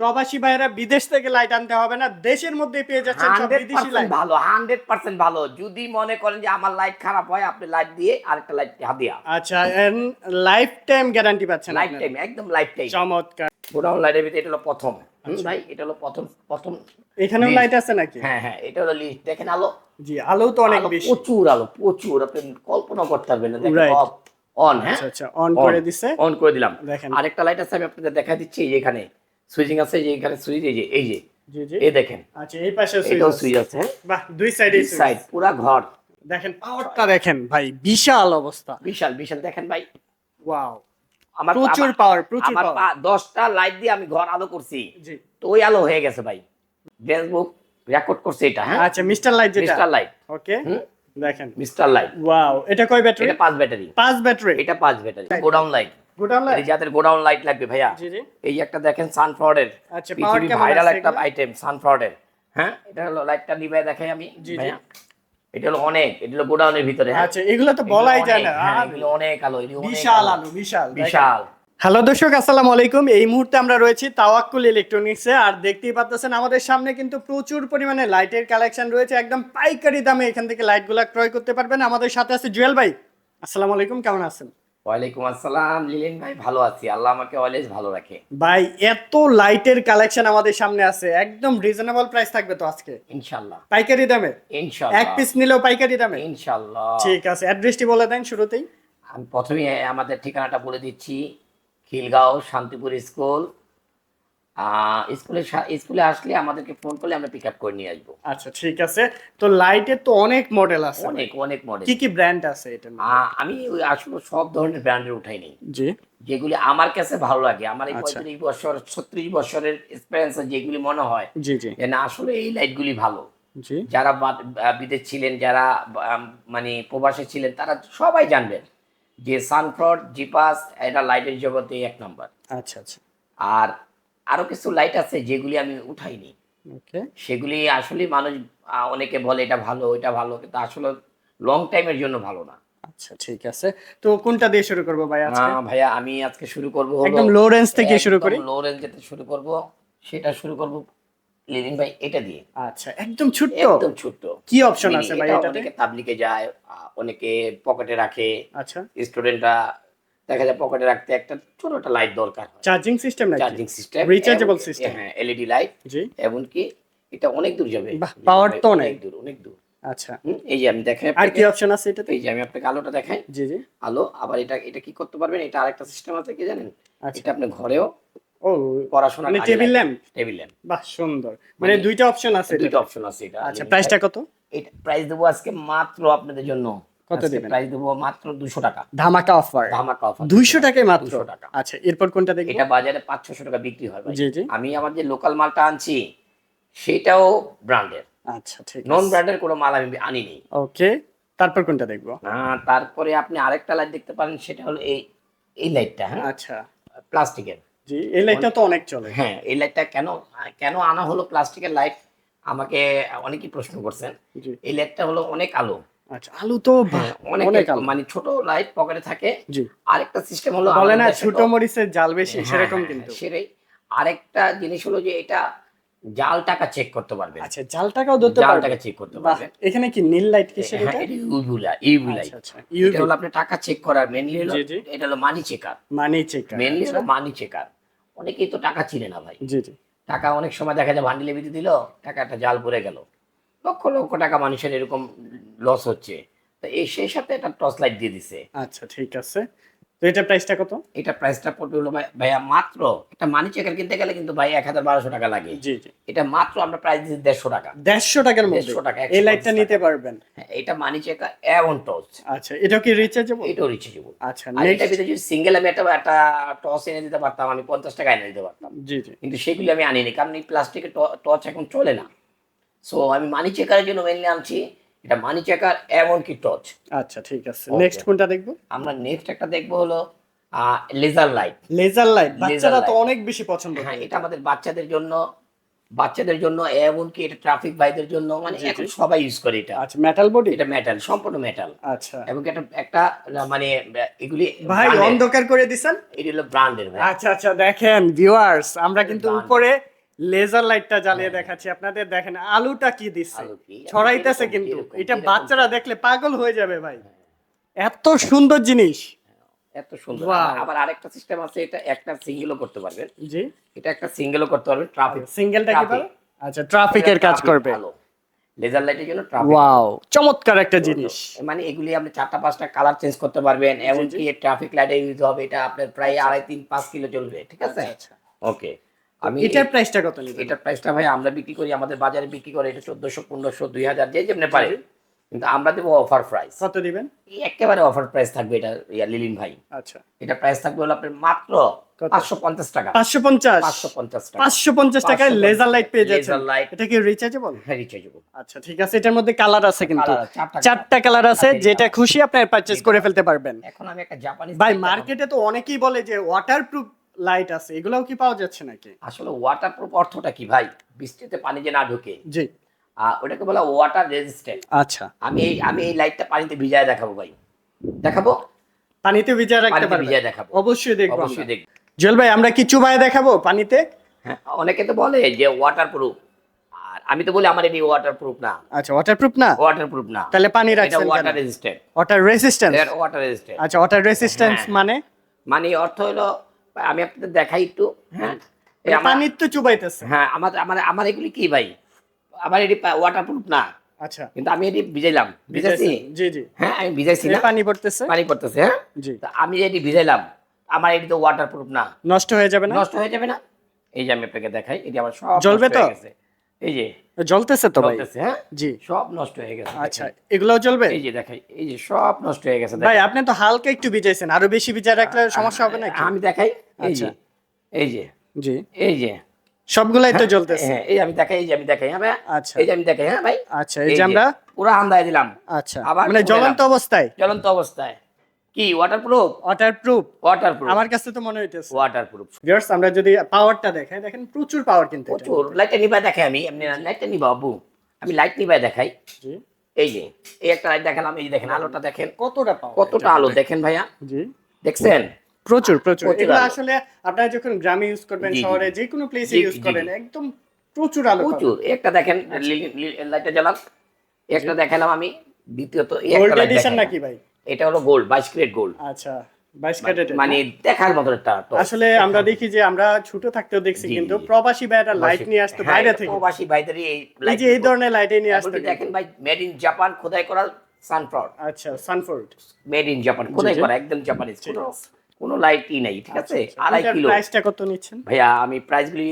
প্রবাসী ভাইয়েরা বিদেশ থেকে লাইট আনতে হবে না দেশের মধ্যে পেয়ে যাচ্ছেন সব বিদেশি লাইট ভালো হান্ড্রেড পার্সেন্ট ভালো। যদি মনে করেন যে আমার লাইট খারাপ হয় আপনি লাইট দিয়ে আরেকটা লাইট হাতিয়া আচ্ছা এন্ড লাইফ টাইম গ্যারান্টি পাচ্ছেন লাইফ টাইম একদম লাইফ টাইম চমৎকার গোডাউন লাইটের ভিতরে এটা হলো প্রথম। ভাই এটা হলো প্রথম প্রথম এখানেও লাইট আছে নাকি? হ্যাঁ হ্যাঁ এটা হলো লিস্ট দেখেন আলো। জি আলো তো অনেক বেশি। প্রচুর আলো প্রচুর। আপনি কল্পনা করতে পারবেন না। দেখেন অফ অন হ্যাঁ? আচ্ছা আচ্ছা অন করে দিছে। অন করে দিলাম। দেখেন। আরেকটা লাইট আছে আমি আপনাদের দেখা দিচ্ছি এখানে। সুইচিং আছে যে এখানে সুইচ এই যে এই যে। এই দেখেন। আচ্ছা এই পাশে এটাও সুইচ আছে হ্যাঁ? বাহ দুই সাইডে সাইড পুরা ঘর। দেখেন পাওয়ারটা দেখেন ভাই বিশাল অবস্থা। বিশাল বিশাল। দেখেন ভাই ওয়াও। আমার প্রচুর পাওয়ার প্রচুর পাওয়ার পা- দশটা লাইট দিয়ে আমি ঘর আলো করছি। জি। তো ওই আলো হয়ে গেছে ভাই। ফেসবুক রেকর্ড করছে এটা হ্যাঁ? আচ্ছা মিস্টার লাইট যেটা। Mister Light okay. দেখেন। মিস্টার লাইট ওয়াও এটা কয় ব্যাটারি এটা পাঁচ ব্যাটারি পাঁচ ব্যাটারি এটা পাঁচ battery godown light godown light যাদের গোডাউন লাইট লাগবে ভাইয়া জি জি। এই একটা দেখেন সানফ্লাওয়ারের আচ্ছা, power পৃথিবী কেমন ভাইরাল একটা আইটেম সানফ্লাওয়ারের হ্যাঁ? এটা হলো লাইটটা নিবে দেখাই আমি জি, জি। ভাইয়া। এটা হলো অনেক এটা হলো গোডাউনের ভিতরে হ্যাঁ? আচ্ছা এগুলো তো বলাই যায় না। হ্যাঁ, এগুলো অনেক আলো বিশাল আলো। বিশাল বিশাল। হ্যালো দর্শক আসসালামু আলাইকুম। এই মুহূর্তে আমরা রয়েছি তাওয়াক্কুল ইলেকট্রনিক্সে আর দেখতেই পাচ্ছেন আমাদের সামনে কিন্তু প্রচুর পরিমাণে লাইটের কালেকশন রয়েছে। একদম পাইকারি দামে এখান থেকে লাইটগুলো ক্রয় করতে পারবেন। আমাদের সাথে আছে জুয়েল ভাই। আসসালামু আলাইকুম কেমন আছেন? ওয়ালাইকুম আসসালাম লিলেন ভাই ভালো আছি। আল্লাহ আমাকে অলওয়েজ ভালো রাখে। ভাই এত লাইটের কালেকশন আমাদের সামনে আছে। একদম রিজনেবল প্রাইস থাকবে তো আজকে? ইনশাল্লাহ। পাইকারি দামে? এক পিস নিলেও পাইকারি দামে? ইনশাল্লাহ। ঠিক আছে অ্যাড্রেসটি বলে দেন শুরুতেই। আমি প্রথমে আমাদের ঠিকানাটা বলে দিচ্ছি খিলগাঁও শান্তিপুর স্কুল স্কুলে স্কুলে আসলে আমাদেরকে ফোন করলে আমরা পিক আপ করে নিয়ে আসব। আচ্ছা ঠিক আছে। তো লাইটের তো অনেক মডেল আছে অনেক অনেক মডেল কি কি ব্র্যান্ড আছে এটা আমি আসলে সব ধরনের ব্র্যান্ডের উঠাই নেই। জি। যেগুলি আমার কাছে ভালো লাগে আমার এই আচ্ছা। পঁয়ত্রিশ বছর ছত্রিশ বছরের এক্সপিরিয়েন্স যেগুলি মনে হয় জি জি। না আসলে এই লাইটগুলি ভালো। যারা বিদেশ ছিলেন যারা মানে প্রবাসে ছিলেন তারা সবাই জানবেন যে সানফ্রড জিপাস এটা লাইটের জগতে এক নম্বর আচ্ছা আচ্ছা। আর আরও কিছু লাইট আছে যেগুলি আমি উঠাইনি। সেগুলি আসলে মানুষ অনেকে বলে এটা ভালো এটা ভালো কিন্তু আসলে লং টাইমের জন্য ভালো না। আচ্ছা ঠিক আছে। তো কোনটা দিয়ে শুরু করব ভাই আজকে? ভাইয়া আমি আজকে শুরু করব একদম লো রেঞ্জ থেকে শুরু করি। লো রেঞ্জ যেতে শুরু করব। সেটা শুরু করব লিলিন ভাই এটা দিয়ে। আচ্ছা একদম ছোট্ট? একদম ছোট্ট। কি অপশন Mini, আছে ভাই এটা এটাতে অনেকে তাবলিকে যায় অনেকে পকেটে রাখে। আচ্ছা। স্টুডেন্টরা দেখা যায় পকেটে রাখতে একটা ছোট একটা লাইট দরকার চার্জিং সিস্টেম নাকি? Charging system Rechargeable system? হ্যাঁ এলইডি লাইট জি। এমনকি এটা অনেক দূর যাবে। power তো অনেক। দূর অনেক দূর। আচ্ছা। এই যে আমি দেখাই আর কি অপশন আছে এটাতে? এই যে আমি আপনাকে আলোটা দেখাই। জি জি। আলো আবার এটা এটা কি করতে পারবেন? এটা আরেকটা সিস্টেম আছে কি জানেন? আচ্ছা। এটা আপনি ঘরেও ও পড়াশোনা মানে টেবিল ল্যাম্প টেবিল ল্যাম্প বাহ সুন্দর। মানে দুইটা অপশন আছে দুইটা অপশন আছে এটা। আচ্ছা প্রাইসটা কত? এটা প্রাইস দেবো আজকে মাত্র আপনাদের জন্য। কত দিবেন? প্রাইস দেবো মাত্র দুশো টাকা। ধামাকা অফার ধামাকা অফার দুইশো টাকায় মাত্র? 200 টাকা। আচ্ছা এরপর কোনটা দেখব? এটা বাজারে পাঁচ ছশো টাকা বিক্রি হয় ভাই। জি জি। আমি আমার যে লোকাল মালটা আনছি সেটাও ব্র্যান্ডের আচ্ছা ঠিক নন ব্র্যান্ডের কোনো মাল আমি আনিনি। ওকে তারপর কোনটা দেখব? আহ, তারপরে আপনি আরেকটা লাইট দেখতে পারেন সেটা হলো এই এই লাইটটা হ্যাঁ? আচ্ছা। প্লাস্টিকের। জি এই লাইটটা তো অনেক চলে। হ্যাঁ এই লাইটটা কেন কেন আনা হলো প্লাস্টিকের লাইট আমাকে অনেকেই প্রশ্ন করছেন। এই লাইটটা হলো অনেক আলো। আচ্ছা আলু তো হ্যাঁ, অনেক মানে ছোট লাইট পকেটে থাকে। আরেকটা সিস্টেম হলো বলে না ছোট মরিচের জাল বেশি হ্যাঁ, সেরকম হ্যাঁ, কিন্তু। সেটাই। আরেকটা জিনিস হলো যে এটা জাল টাকা চেক করতে পারবেন। আচ্ছা জাল টাকাও ধরতে জাল টাকা চেক করতে বাহ পারবেন। এখানে কি নীল লাইট কিসের হ্যাঁ, এটা এটা ইউভি লাইট ইউভি লাইট আচ্ছা আচ্ছা এটা হলো আপনি টাকা চেক করার মেনলি হলো। এটা হলো money checker money checker mainly হলো মানি চেকার অনেকেই তো টাকা চিনে না ভাই। জি জি। টাকা অনেক সময় দেখা যায় ভান্ডিলে বিধি দিল টাকাটা জাল পড়ে গেল। লক্ষ লক্ষ টাকা মানুষের এরকম লস হচ্ছে। তো এই সেই সাথে একটা টর্চ লাইট দিয়ে দিছে। আচ্ছা ঠিক আছে। তো এটা প্রাইসটা কত? এটা প্রাইসটা পড়বে হলো ভাইয়া মাত্র একটা মানি চেকার কিনতে গেলে কিন্তু ভাই এক হাজার বারোশো টাকা লাগে। জি জি। এটা মাত্র আমরা প্রাইস দিচ্ছি দেড়শো টাকা। দেড়শো টাকার মধ্যে? 150 টাকা, এই লাইটটা নিতে পারবেন? হ্যাঁ, এটা মানি চেকার এমন টস আচ্ছা এটা কি রিচার্জেবল এটাও রিচার্জেবল আচ্ছা আর এটা ভিতরে যদি সিঙ্গেল আমি একটা একটা টস এনে দিতে পারতাম আমি পঞ্চাশ টাকা এনে দিতে পারতাম। জি জি। কিন্তু সেগুলি আমি আনিনি কারণ এই প্লাস্টিকের টর্চ এখন চলে না। সো আমি মানি চেকারের জন্য মেনলি আনছি। এটা মানি চেকার এমন কি টর্চ আচ্ছা ঠিক আছে। নেক্সট কোনটা দেখব? আমরা নেক্সট একটা দেখব হলো লেজার লাইট লেজার লাইট বাচ্চারা তো অনেক বেশি পছন্দ হ্যাঁ এটা আমাদের বাচ্চাদের জন্য বাচ্চাদের জন্য এমনকি এটা ট্রাফিক ভাইদের জন্য মানে এখন সবাই ইউজ করে এটা। আচ্ছা মেটাল বডি এটা মেটাল সম্পূর্ণ মেটাল আচ্ছা। এবং এটা একটা মানে এগুলি ভাই অন্ধকার করে দিছেন? এটি হলো ব্র্যান্ডের ভাই। আচ্ছা আচ্ছা দেখেন ভিউয়ার্স আমরা কিন্তু. উপরে লেজার লাইটটা জ্বালিয়ে দেখাচ্ছি। আপনাদের দেখেন আলুটা কি দিচ্ছে? ছড়াইতেছে কিন্তু। এটা বাচ্চারা দেখলে পাগল হয়ে যাবে ভাই। এত সুন্দর জিনিস। এত সুন্দর। আবার- আরেকটা সিস্টেম আছে এটা একটা সিঙ্গেলও করতে পারবেন। জি। এটা একটা সিঙ্গেলও করতে পারবেন ট্রাফিক সিঙ্গেলটা কি আচ্ছা ট্রাফিকের কাজ করবে। লেজার লাইটের জন্য ট্রাফিক ওয়াও চমৎকার একটা জিনিস। মানে এগুলি আপনি চারটা পাঁচটা কালার চেঞ্জ করতে পারবেন। এমনকি ট্রাফিক লাইটে ইউজ হবে এটা আপনার প্রায় আড়াই তিন পাঁচ কিলো চলবে ঠিক আছে? আচ্ছা, ওকে আমি এটার প্রাইসটা কত নিবে এটার প্রাইসটা ভাই আমরা বিক্রি করি আমাদের বাজারে বিক্রি করে এটা চোদ্দশো পনেরোশো দুই হাজার যে যেমনি পারে। কিন্তু আমরা দেবো অফার প্রাইস কত দিবেন একেবারে অফার প্রাইস থাকবে এটা ইয়া লিলিন ভাই। আচ্ছা। এটা প্রাইস থাকবে হলো আপনার মাত্র পাঁচশো পঞ্চাশ টাকা। পাঁচশো পঞ্চাশ? পাঁচশো পঞ্চাশ টাকা। পাঁচশো পঞ্চাশ টাকায় লেজার লাইট পেয়ে যাচ্ছে light। এটা কি রিচার্জেবল হ্যাঁ রিচার্জেবল আচ্ছা ঠিক আছে এটার মধ্যে কালার আছে কিন্তু। চারটা চারটা কালার আছে যেটা খুশি আপনার পারচেজ করে ফেলতে পারবেন। এখন আমি একটা জাপানি ভাই মার্কেটে তো অনেকেই বলে যে ওয়াটারপ্রুফ লাইট আছে এগুলোও কি পাওয়া যাচ্ছে নাকি? আসলে ওয়াটারপ্রুফ অর্থটা কি ভাই? বৃষ্টিতে পানি যে না ঢোকে জি। ওটাকে বলা ওয়াটার রেজিস্ট্যান্ট আচ্ছা। আমি এই আমি এই লাইটটা পানিতে ভিজায় দেখাবো ভাই। দেখাবো? পানিতে ভিজায় রাখতে পারবেন ভিজায় দেখাবো। অবশ্যই দেখব অবশ্যই। দেখব। জুয়েল ভাই আমরা কি চুবায় দেখাবো পানিতে? হ্যাঁ অনেকে তো বলে যে ওয়াটারপ্রুফ আর আমি তো বলি আমার এটি ওয়াটারপ্রুফ না। আচ্ছা ওয়াটারপ্রুফ না? ওয়াটারপ্রুফ না। তাহলে পানি এটা রাখছেন ওয়াটার রেজিস্ট্যান্ট ওয়াটার রেসিস্ট্যান্স এটা ওয়াটার রেজিস্ট্যান্ট আচ্ছা ওয়াটার রেসিস্ট্যান্স হ্যাঁ। মানে? মানে অর্থ হলো আমি আপনাদের দেখাই একটু হ্যাঁ? আমার- পানির তো চুবাইতেছে। হ্যাঁ আমার আমার আমার এগুলি কি ভাই? আমার এটি ওয়াটারপ্রুফ না। আচ্ছা। কিন্তু আমি এটি ভিজাইলাম। ভিজাইছি। জি জি। হ্যাঁ আমি ভিজাইছি না। পানি পড়তেছে? পানি পড়তেছে হ্যাঁ? জি। তা আমি এটি ভিজাইলাম। আমার এটি তো ওয়াটারপ্রুফ না। নষ্ট হয়ে যাবে না? নষ্ট হয়ে যাবে না? এই যে আমি আপনাকে দেখাই এটি আমার সব জ্বলবে তো? এই যে জ্বলতেছে তো ভাই? জ্বলতেছে হ্যাঁ? জি। সব নষ্ট হয়ে গেছে আচ্ছা। এগুলোও জ্বলবে? এই যে দেখাই এই যে সব নষ্ট হয়ে গেছে ভাই আপনি তো হালকা একটু ভিজাইছেন আরও বেশি ভিজা রাখলে সমস্যা হবে নাকি? আমি দেখাই এই যে আচ্ছা। এই যে জি। এই যে। সবগুলাই তো জ্বলতেছে? হ্যাঁ এই আমি দেখাই এই যে আমি দেখাই হ্যাঁ ভাই? আচ্ছা। এই যে আমি দেখাই হ্যাঁ ভাই? আচ্ছা এই যে আমরা? পুরো হান্দায় দিলাম। আচ্ছা। আবার মানে জ্বলন্ত অবস্থায়? জ্বলন্ত অবস্থায়। কি ওয়াটারপ্রুফ ওয়াটারপ্রুফ ওয়াটারপ্রুফ আমার কাছে তো মনে হইতেছে। ওয়াটারপ্রুফ ভিউয়ার্স আমরা যদি পাওয়ারটা দেখাই দেখেন প্রচুর পাওয়ার কিন্তু প্রচুর। লাইটটা নিবাই দেখাই আমি। এমনি লাইটটা নিবা আব্বু আমি লাইট নিবাই দেখাই। জি। এই যে এই একটা লাইট দেখালাম এই দেখেন আলোটা দেখেন। কতটা পাওয়ার কতটা আলো দেখেন ভাইয়া। জি। দেখছেন? প্রচুর প্রচুর। এগুলো আসলে আপনারা যখন গ্রামে ইউজ করবেন। শহরে যে কোনো প্লেসে ইউজ করেন একদম প্রচুর আলো প্রচুর। একটা দেখেন লাইটটা জ্বালাম একটা দেখালাম আমি। দ্বিতীয়ত একটা লাইট দেখাই। নাকি ভাই? এটা হলো গোল্ড বাইশ ক্রেট গোল্ড আচ্ছা মানে দেখার মতো একটা আসলে আমরা দেখি যে আমরা ছোট থাকতেও দেখছি কিন্তু প্রবাসী ভাইরা লাইট নিয়ে আসতো হ্যাঁ, বাইরে থেকে। প্রবাসী ভাইদের এই যে এই ধরনের লাইট নিয়ে আসতো দেখেন ভাই মেড ইন জাপান খোদাই করা? সানফ্রড আচ্ছা সানফোর্ড মেড ইন জাপান খোদাই করা? একদম জাপানিজ কোনো লাইটই নাই ঠিক আছে? আড়াই কিলো। প্রাইসটা কত নিচ্ছেন? ভাইয়া আমি প্রাইস গুলি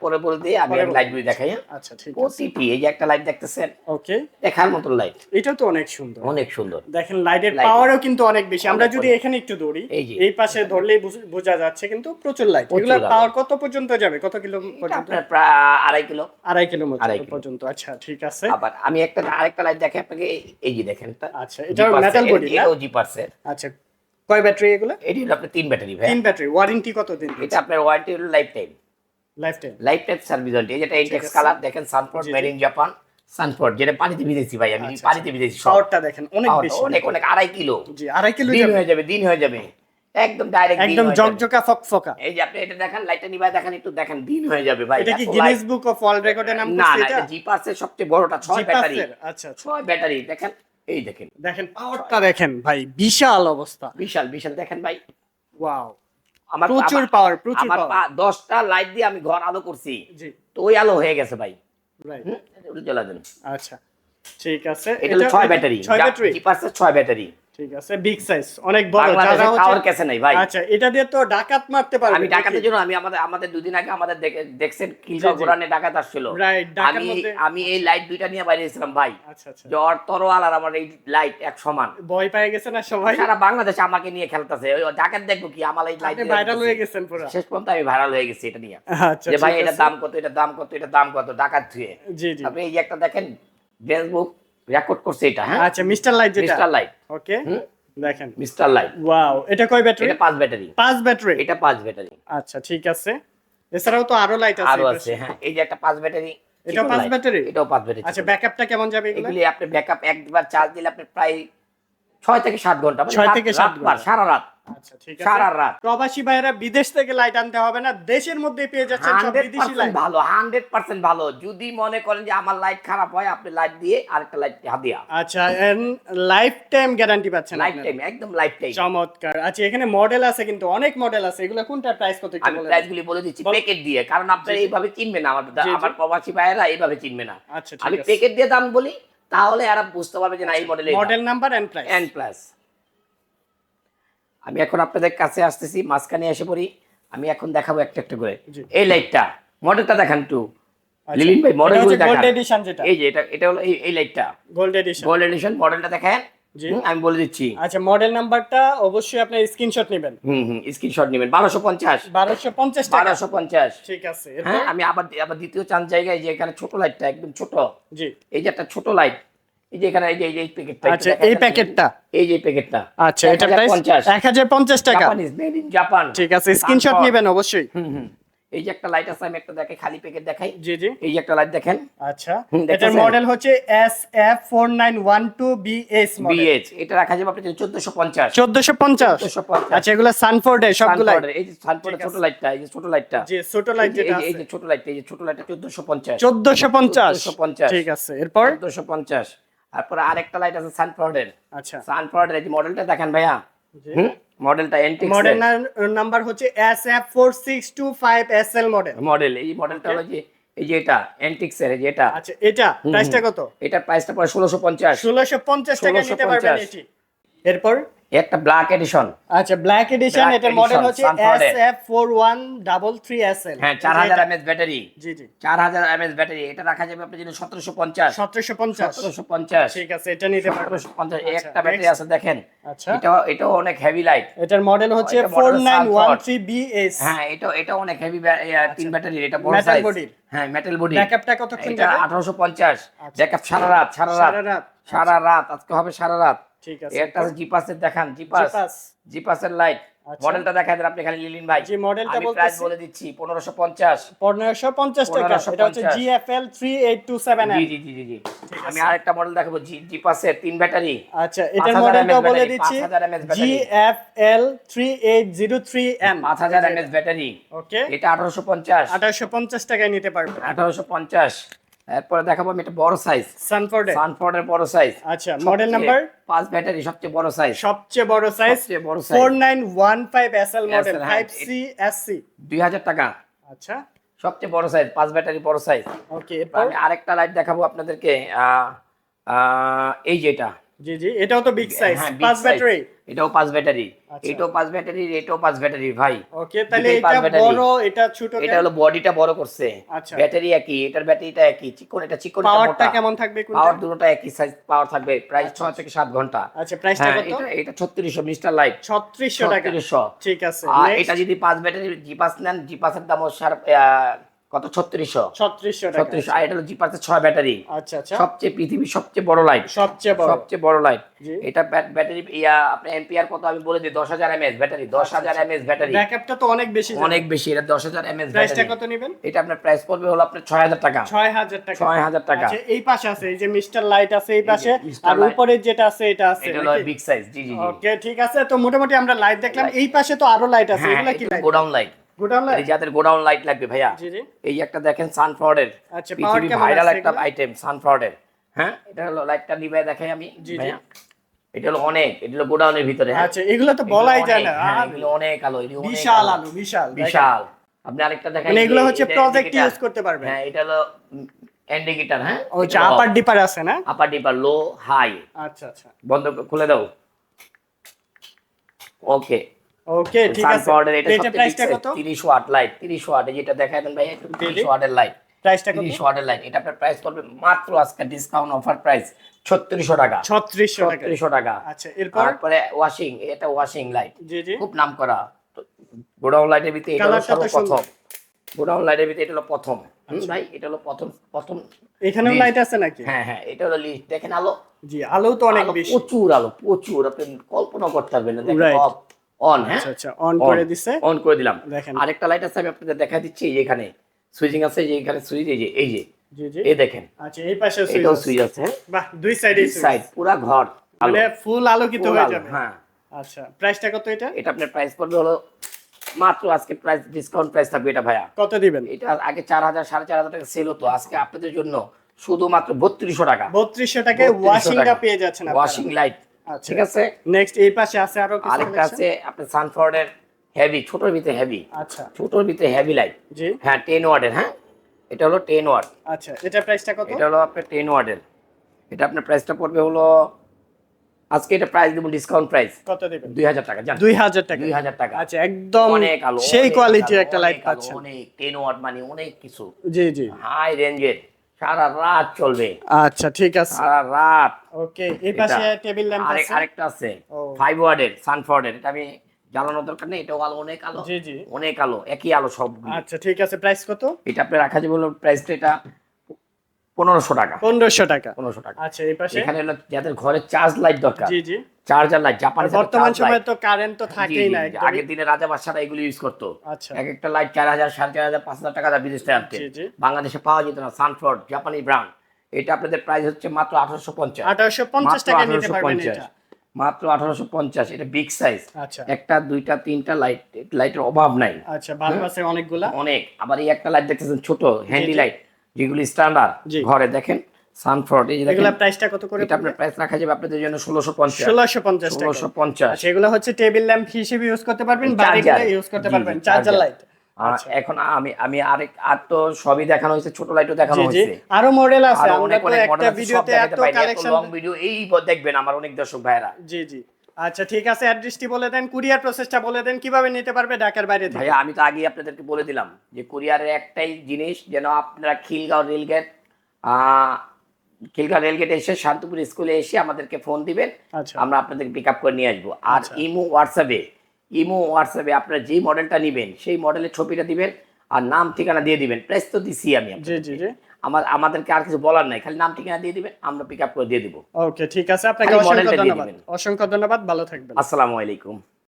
পরে বলে দিই আমি পরে বলুন। লাইট গুলি দেখাই হ্যাঁ? আচ্ছা ঠিক আছে। প্রতিটি এই যে একটা লাইট দেখতেছেন ওকে দেখার মতো লাইট এটা তো অনেক সুন্দর। অনেক সুন্দর। দেখেন লাইটের পাওয়ারও কিন্তু অনেক বেশি। আমরা যদি এখানে একটু দৌড়ি এই পাশে ধরলেই বোঝা যাচ্ছে কিন্তু প্রচুর লাইট এগুলোর পাওয়ার কত পর্যন্ত যাবে? কত কিলো পর্যন্ত? আপনার প্রায় আড়াই কিলো। আড়াই কিলো পর্যন্ত। আচ্ছা ঠিক আছে। আবার আমি একটা আরেকটা লাইট দেখে আপনাকে এই- যে দেখেন আচ্ছা এটা মেটাল বডি এটাও জিপার্সের আচ্ছা কয় ব্যাটারি এগুলো? এটি হলো আপনার তিন ব্যাটারি ভাই তিন ব্যাটারি। ওয়ারেন্টি কত দিন এটা আপনার ওয়ারেন্টি হলো life time life time life time service warranty যেটা ইনটেক্স কালার দেখেন Sanford made in Japan Sanford যেটা পানিতে ভিজেছি ভাই আমি আচ্ছা, পানিতে ভিজেছি সব। পাওয়ারটা দেখেন অনেক বেশি। অনেক অনেক আড়াই কিলো। জি আড়াই কিলো দিন হয়ে যাবে দিন হয়ে যাবে। একদম ডাইরেক্ট একদম জকজকা ফকফকা এই যে আপনি এটা দেখেন লাইটটা নিভায় দেখেন একটু দেখেন দিন হয়ে যাবে ভাই। এটা কি গিনেস বুক অফ ওয়ার্ল্ড রেকর্ডে নাম না করছে না এটা? এটা জিপার্সের সবচেয়ে বড়টা ছয় ব্যাটারি। আচ্ছা আচ্ছা। ছয় ব্যাটারি দেখেন। এই দেখেন। দেখেন পাওয়ারটা দেখেন ভাই বিশাল অবস্থা। বিশাল বিশাল। দেখেন ভাই। ওয়াও। আমার প্রচুর পাওয়ার প্রচুর আমার পাওয়ার পা- দশটা লাইট দিয়ে আমি ঘর আলো করছি। জি। তো ওই আলো হয়ে গেছে ভাই। রাইট জ্বালা দেন। আচ্ছা ঠিক আছে। এটা হলো ছয় ব্যাটারি ছয় ব্যাটারি জিপার্সের ছয় ব্যাটারি ঠিক আছে বিগ সাইজ অনেক বড় যারা নাই ভাই। আচ্ছা এটা দিয়ে তো ডাকাত মারতে পারবে আমি ডাকাতের জন্য আমি আমাদের আমাদের দুদিন আগে আমাদের দেখছেন জি। গোরানে ডাকাত আসছিল। আমি আমি এই লাইট দুইটা নিয়ে বাইরে ভাই। আচ্ছা আচ্ছা। জ্বর তরোয়াল আর আমার এই লাইট এক সমান। ভয় পেয়ে গেছে না সবাই? সারা বাংলাদেশে আমাকে নিয়ে খেলতেছে। ওই ডাকাত দেখব কি আমার এই লাইট ভাইরাল হয়ে গেছেন পুরো। শেষ পর্যন্ত আমি ভাইরাল হয়ে গেছি এটা নিয়ে। আচ্ছা যে ভাই এটা দাম কত এটা দাম কত এটা দাম কত ডাকাত থুয়ে জি জি। আপনি এই একটা দেখেন ফেসবুক রেকর্ড করছে এটা হ্যাঁ? আচ্ছা মিস্টার লাইট যেটা। মিস্টার লাইট ওকে দেখেন। মিস্টার লাইট ওয়াও এটা কয় ব্যাটারি? এটা পাঁচ ব্যাটারি। পাঁচ ব্যাটারি? এটা পাঁচ ব্যাটারি। আচ্ছা ঠিক আছে। এছাড়াও তো আরও লাইট আছে আরও আছে হ্যাঁ। এই যে একটা পাঁচ ব্যাটারি এটা পাঁচ ব্যাটারি? এটাও পাঁচ ব্যাটারি আচ্ছা ব্যাকআপটা কেমন যাবে এগুলো? আপনি ব্যাকআপ একবার চার্জ দিলে আপনি প্রায় ছয় থেকে সাত ঘণ্টা মানে ছয় থেকে সাত। সারা রাত। আচ্ছা সারা রাত। প্রবাসী ভাইরা বিদেশ থেকে লাইট আনতে হবে না দেশের মধ্যে পেয়ে যাচ্ছেন সব বিদেশি লাইট ভালো হান্ড্রেড পার্সেন্ট ভালো। যদি মনে করেন যে আমার লাইট খারাপ হয় আপনি লাইট দিয়ে আরেকটা লাইট হাদিয়া আচ্ছা লাইফ টাইম গ্যারান্টি পাচ্ছেন লাইফ টাইম একদম লাইফ টাইম চমৎকার। আচ্ছা এখানে মডেল আছে কিন্তু অনেক মডেল আছে। এগুলো কোনটার প্রাইস কত একটু প্রাইস গুলি বলে দিচ্ছি প্যাকেট দিয়ে কারণ আপনারা। এইভাবে চিনবে না আমার প্রবাসী ভাইয়েরা এইভাবে চিনবে না। আচ্ছা আমি প্যাকেট দিয়ে দাম বলি তাহলে এরা বুঝতে পারবে যে না এই model model number and plus N plus আমি এখন আপনাদের কাছে আসতেছি মাঝখানে এসে পড়ি। আমি এখন দেখাবো একটা একটা করে। এই লাইটটা মডেলটা দেখান একটু। লিলিন ভাই মডেল দেখান। এডিশন যেটা। এই যে এটা এটা হলো এই লাইটটা গোল্ড এডিশন গোল্ড এডিশন মডেলটা দেখেন আমি বলে দিচ্ছি। আচ্ছা মডেল নাম্বারটা অবশ্যই আপনি স্ক্রিনশট নেবেন। হুম হুম স্ক্রিনশট নেবেন। বারোশো পঞ্চাশ। বারোশো পঞ্চাশ বারোশো পঞ্চাশ। ঠিক আছে হ্যাঁ আমি আবার আবার দ্বিতীয় চান্স জায়গায় যে এখানে ছোট লাইটটা একদম ছোট। জি। এই যে একটা ছোট লাইট এই যে এখানে এই যে এই প্যাকেটটা আচ্ছা এই প্যাকেটটা এই যে প্যাকেটটা আচ্ছা এটা প্রাইস এক হাজার পঞ্চাশ টাকা। জাপানিজ মেড ইন জাপান ঠিক আছে স্ক্রিনশট নেবেন অবশ্যই। হুম হুম। এই যে একটা লাইট আছে আমি একটা দেখাই খালি প্যাকেট দেখাই। জি জি। এই যে একটা লাইট দেখেন। আচ্ছা। এটার মডেল হচ্ছে S F four nine one two B S model BH এটা রাখা যাবে আপনার চোদ্দশো পঞ্চাশ। চোদ্দশো পঞ্চাশ। চোদ্দশো পঞ্চাশ। আচ্ছা এগুলো সানফোর্ডের সবগুলাই এই যে ঠিক ছোট আছে। লাইটটা এই যে ছোট লাইটটা জি ছোট লাইট এই যে- যেটা যে- এই যে ছোট লাইটটা এই যে ছোট লাইটটা চোদ্দশো পঞ্চাশ। চোদ্দশো পঞ্চাশ। 1450 ঠিক আছে এরপর? চোদ্দশো পঞ্চাশ। তারপরে আরেকটা লাইট আছে সানফ্রাউডের আচ্ছা। সানফ্রাউডের এই যে মডেলটা দেখেন ভাইয়া। হুম? মডেলটা এন্টিক্স মডেল নাম্বার হচ্ছে S F four six two five S L model model এই মডেলটা হলো যে এই যে এটা এন্টিক্স এর এই যে এটা। আচ্ছা এটা প্রাইসটা কত? এটা প্রাইসটা পড়ে ষোলোশো পঞ্চাশ। ষোলোশো পঞ্চাশ টাকা নিতে পারবেন এটি। এরপর? একটা ব্ল্যাক এডিশন আচ্ছা ব্ল্যাক এডিশন এটার মডেল হচ্ছে Sunflower S F four one double three S L হ্যাঁ চার হাজার এমএস ব্যাটারি জি জি। চার হাজার এমএস ব্যাটারি এটা রাখা যাবে আপনার জন্য সতেরোশো পঞ্চাশ। সতেরোশো পঞ্চাশ। সতেরোশো পঞ্চাশ। ঠিক আছে এটা নিতে পারবেন। সতেরোশো পঞ্চাশ এই আচ্ছা, একটা ব্যাটারি আছে দেখেন। আচ্ছা। এটাও এটাও অনেক হেভি লাইট এটার মডেল হচ্ছে এটা model four nine one Sunflower। Three B S হ্যাঁ এটা এটা অনেক হেভি তিন ব্যাটারি এটা বড় সাইজ হ্যাঁ মেটাল বডি ব্যাকআপটা কতক্ষণ এটা যাবে? আঠারোশো পঞ্চাশ। আচ্ছা। ব্যাকআপ সারা রাত সারা রাত। সারা রাত। সারা রাত আজকে হবে সারা রাত। ঠিক আছে। একটা আছে জিপাসের দেখান জিপাস জিপাস। জিপাসের লাইট। মডেলটা দেখা দেন আপনি খালি লিলিন ভাই। জি, মডেলটা আমি প্রাইস বলে দিচ্ছি পনেরোশো পঞ্চাশ। পনেরোশো পঞ্চাশ টাকা। এটা হচ্ছে 1550 GFL three eight two seven G G G G G. আমি আরেকটা মডেল দেখাবো জি জিপাসের তিন ব্যাটারি। আচ্ছা এটার মডেলটা বলে দিচ্ছি। 5000 mAh battery। Three eight zero three M পাঁচ হাজার এমএস ব্যাটারি। ওকে এটা আঠারোশো পঞ্চাশ। আঠারোশো পঞ্চাশ টাকায় নিতে পারবেন। আঠারোশো পঞ্চাশ। এরপরে দেখাবো আমি একটা বড় সাইজ সানফোর্ডে সানফোর্ডের বড় সাইজ আচ্ছা মডেল নাম্বার পাঁচ ব্যাটারি সবচেয়ে বড় সাইজ সবচেয়ে বড় সাইজ সবচেয়ে বড় size nine one five S L model SL, five হ্যাঁ, সি এস সি দুই হাজার টাকা। আচ্ছা। সবচেয়ে বড় সাইজ পাঁচ ব্যাটারি বড় সাইজ ওকে আমি আরেকটা লাইট দেখাবো আপনাদেরকে এই যেটা জি জি এটাও তো বিগ সাইজ হ্যাঁ, পাঁচ ব্যাটারি এটাও পাঁচ ব্যাটারি আচ্ছা। এটাও পাঁচ ব্যাটারি এটাও পাঁচ ব্যাটারি ভাই। ওকে তাহলে এটা বড় এটা ছোট এটা হলো বডিটা বড় করছে। আচ্ছা। ব্যাটারি একই এটার ব্যাটারিটা একই চিকন এটা চিকন পাওয়ারটা কেমন থাকবে কোনটা? পাওয়ার দুটোটা একই সাইজ পাওয়ার থাকবে প্রায় ছয় থেকে সাত ঘণ্টা। আচ্ছা প্রাইসটা হ্যাঁ কত? এটা এটা ছত্রিশশো মিস্টার লাইট ছত্রিশশো টাকা। ছত্রিশশো। ঠিক আছে আর এটা যদি পাঁচ ব্যাটারি জিপাস নেন জিপাসের দাম সাড়ে- কত? ছত্রিশশো। ছত্রিশশো ছত্রিশশো। আর এটা হলো ছয় ব্যাটারি। আচ্ছা আচ্ছা। সবচেয়ে পৃথিবীর সবচেয়ে বড় লাইট সবচেয়ে বড়। সবচেয়ে বড় লাইট এটা ব্যাটারি ইয়া আপনার এম্পিয়ার কত? আমি বলে দিই দশ হাজার এমএস ব্যাটারি দশ হাজার এমএস ব্যাটারি ব্যাকআপটা তো অনেক বেশি অনেক বেশি এটা দশ হাজার এমএস ব্যাটারি কত নেবেন? এটা আপনার প্রাইস পড়বে হলো আপনার ছয় হাজার টাকা। ছয় হাজার টাকা। ছয় হাজার টাকা। আচ্ছা এই পাশে আছে এই যে মিস্টার লাইট আছে এই পাশে। আর। উপরে যেটা আছে এটা আছে। এটা হলো বিগ সাইজ জি জি ওকে ঠিক আছে। তো মোটামুটি আমরা লাইট দেখলাম। এই পাশে তো আরও লাইট আছে। হ্যাঁ এগুলা কি লাইট গোডাউন লাইট যাদের গোডাউন লাইট লাগবে ভাইয়া এই একটা দেখেন সানফ্লাওয়ারের আচ্ছা, পৃথিবী ভাইরাল একটা আইটেম সানফ্লাওয়ারের হ্যাঁ? এটা হলো লাইটটা নিভাই দেখাই আমি। ভাইয়া। এটা হলো অনেক এটা হলো গোডাউনের ভিতরে হ্যাঁ। আচ্ছা এগুলো তো বলাই যায় না। হ্যাঁ, এগুলো অনেক আলো বিশাল আলো। বিশাল বিশাল। আপনি আরেকটা দেখেন মানে এগুলো হচ্ছে প্রজেক্ট ইউজ করতে পারবেন। হ্যাঁ এটা হলো ইন্ডিকেটর হ্যাঁ। ওই আপার ডিপার আছে না? আপার ডিপার লো হাই আচ্ছা আচ্ছা। বন্ধ খুলে দাও। ওকে ওকে ঠিক আছে। সানফ্লাওয়ারের এটা এটা সবচেয়ে প্রাইসটা কত? size, 30 ওয়াট লাইট 30 ওয়াট যেটা দেখায় দেন ভাই একটু 30 ওয়াটের লাইট প্রাইসটা কত? 30 ওয়াটের লাইট এটা আপনার প্রাইস পড়বে মাত্র আজকে ডিসকাউন্ট অফার প্রাইস 3600 টাকা। 3600 টাকা। 3600 টাকা। আচ্ছা এরপর? তারপরে ওয়াশিং এটা ওয়াশিং লাইট জি জি। খুব নাম করা। গোডাউন লাইটের ভিতরে এটা হলো সর্বপ্রথম। গোডাউন লাইটের ভিতরে এটা হলো প্রথম। ভাই এটা হলো প্রথম প্রথম এখানেও লাইট আছে নাকি? হ্যাঁ হ্যাঁ এটা হলো লিস্ট দেখেন আলো। জি আলো তো অনেক বেশি। প্রচুর আলো প্রচুর। আপনি কল্পনা করতে পারবেন না। দেখেন অন হ্যাঁ? আচ্ছা আচ্ছা অন করে দিছে। অন করে দিলাম। দেখেন। আরেকটা লাইট আছে আমি আপনাদের দেখা দিচ্ছি এখানে। সুইচিং আছে যে এখানে সুইচ এই যে এই যে। এই দেখেন। আচ্ছা এই পাশে এটাও সুইচ আছে হ্যাঁ? বাহ দুই সাইডে সাইড পুরা ঘর। মানে ফুল আলোকিত হয়ে যাবে। হ্যাঁ। আচ্ছা প্রাইসটা কত এটা? এটা আপনার প্রাইস পড়বে হলো মাত্র আজকে প্রাইস ডিসকাউন্ট প্রাইস থাকবে এটা ভাইয়া। কত দিবেন? এটা আগে চার হাজার সাড়ে চার হাজার টাকা সেল হতো। আজকে আপনাদের জন্য শুধুমাত্র বত্রিশশো টাকা। বত্রিশশো টাকায় 3200 ওয়াশিং টা টাকা। পেয়ে যাচ্ছেন ওয়াশিং লাইট আচ্ছা ঠিক আছে? নেক্সট এই পাশে আছে আরও কিছু আরেকটা আছে আপনার সানফোর্ডের হেভি ছোটোর ভিতরে হেভি আচ্ছা। ছোটোর ভিতরে হেভি লাইট জি। হ্যাঁ টেন ওয়ার্ডের হ্যাঁ? এটা হলো টেন ওয়ার্ড আচ্ছা এটা প্রাইসটা কত? এটা হলো আপনার টেন ওয়ার্ডের এটা আপনার প্রাইসটা পড়বে হলো আজকে এটা প্রাইস দেবো ডিসকাউন্ট প্রাইস কত দিবেন? দুই হাজার টাকা জান। দুই হাজার টাকা। দুই হাজার টাকা। আচ্ছা একদম অনেক আলো সেই কোয়ালিটির একটা লাইট পাচ্ছেন। অনেক টেন ওয়াট মানে অনেক কিছু। জি জি। হাই রেঞ্জের সারা রাত চলবে। আচ্ছা ঠিক আছে। সারা রাত। ওকে এই পাশে টেবিল ল্যাম্প আছে? আরেকটা আছে। ও। ফাইভ ওয়ার্ডের সানফোর্ডের এটা আমি জ্বালানোর দরকার নেই এটাও আলো অনেক আলো। জি জি। অনেক আলো একই আলো সব আচ্ছা ঠিক আছে প্রাইস কত? এটা আপনি রাখা যাবে প্রাইসটা এটা পনেরোশো টাকা। পনেরোশো টাকা। পনেরোশো টাকা। আচ্ছা এই পাশে? এখানে যাদের ঘরে চার্জ লাইট দরকার। জি জি। চার্জার লাইট জাপানি বর্তমান সময়ে তো কারেন্ট তো থাকেই না আগের দিনে রাজা বাদশারা এগুলো ইউজ করতো। আচ্ছা। এক একটা লাইট চার হাজার সাড়ে চার হাজার পাঁচ হাজার টাকা দাম বিদেশ থেকে আনতে। বাংলাদেশে পাওয়া যেত না সানফোর্ড জাপানি ব্র্যান্ড এটা আপনাদের প্রাইস হচ্ছে মাত্র আঠারোশো পঞ্চাশ। আঠারোশো পঞ্চাশ টাকা নিতে পারবেন এটা। মাত্র আঠারোশো পঞ্চাশ। এটা বিগ সাইজ আচ্ছা। একটা দুইটা তিনটা লাইট লাইটের অভাব নাই। আচ্ছা বাল্ব আছে অনেকগুলা। অনেক। আবার এই একটা লাইট দেখতেছেন ছোট হ্যান্ডি লাইট যেগুলি স্ট্যান্ডার্ড। ঘরে। দেখেন সানফোর্ড এগুলা প্রাইসটা কত করে এটা আপনার প্রাইস রাখা যাবে আপনাদের জন্য ষোলোশো পঞ্চাশ। ষোলোশো পঞ্চাশ টাকা। ষোলোশো পঞ্চাশ। আচ্ছা এগুলো হচ্ছে টেবিল ল্যাম্প হিসেবে ইউজ করতে পারবেন ইউজ করতে পারবেন চার্জার। লাইট আচ্ছা। এখন আমি আমি আরেক আর তো সবই দেখানো হয়েছে ছোট লাইটও দেখানো হয়েছে। আরও মডেল আছে আমরা তো একটা ভিডিওতে এত কালেকশন লং ভিডিও এই দেখবেন আমার অনেক দর্শক ভাইরা জি জি। আচ্ছা ঠিক আছে অ্যাড্রেসটি বলে দেন কুরিয়ার প্রসেসটা বলে দেন কীভাবে নিতে পারবে ঢাকার বাইরে থেকে? ভাইয়া আমি তো আগেই আপনাদেরকে বলে দিলাম যে কুরিয়ারের একটাই জিনিস যেন আপনারা খিলগাঁও রেলগেট খিলগাঁও রেলগেট এসে শান্তিপুর স্কুলে এসে আমাদেরকে ফোন দিবেন। আচ্ছা। আমরা আপনাদেরকে পিক আপ করে নিয়ে আসব। আর আচ্ছা। ইমো হোয়াটসঅ্যাপে ইমো হোয়াটসঅ্যাপে আপনারা যেই মডেলটা নেবেন সেই মডেলের ছবিটা দিবেন আর নাম ঠিকানা দিয়ে দিবেন। প্রাইস তো দিছি আমি আমার আমাদেরকে আর কিছু বলার নাই খালি নাম ঠিকানা দিয়ে দিবেন আমরা পিক আপ করে দিয়ে দিব। ওকে ঠিক আছে। আপনাকে অসংখ্য ধন্যবাদ। অসংখ্য ধন্যবাদ। ভালো থাকবেন। আসসালামু আলাইকুম।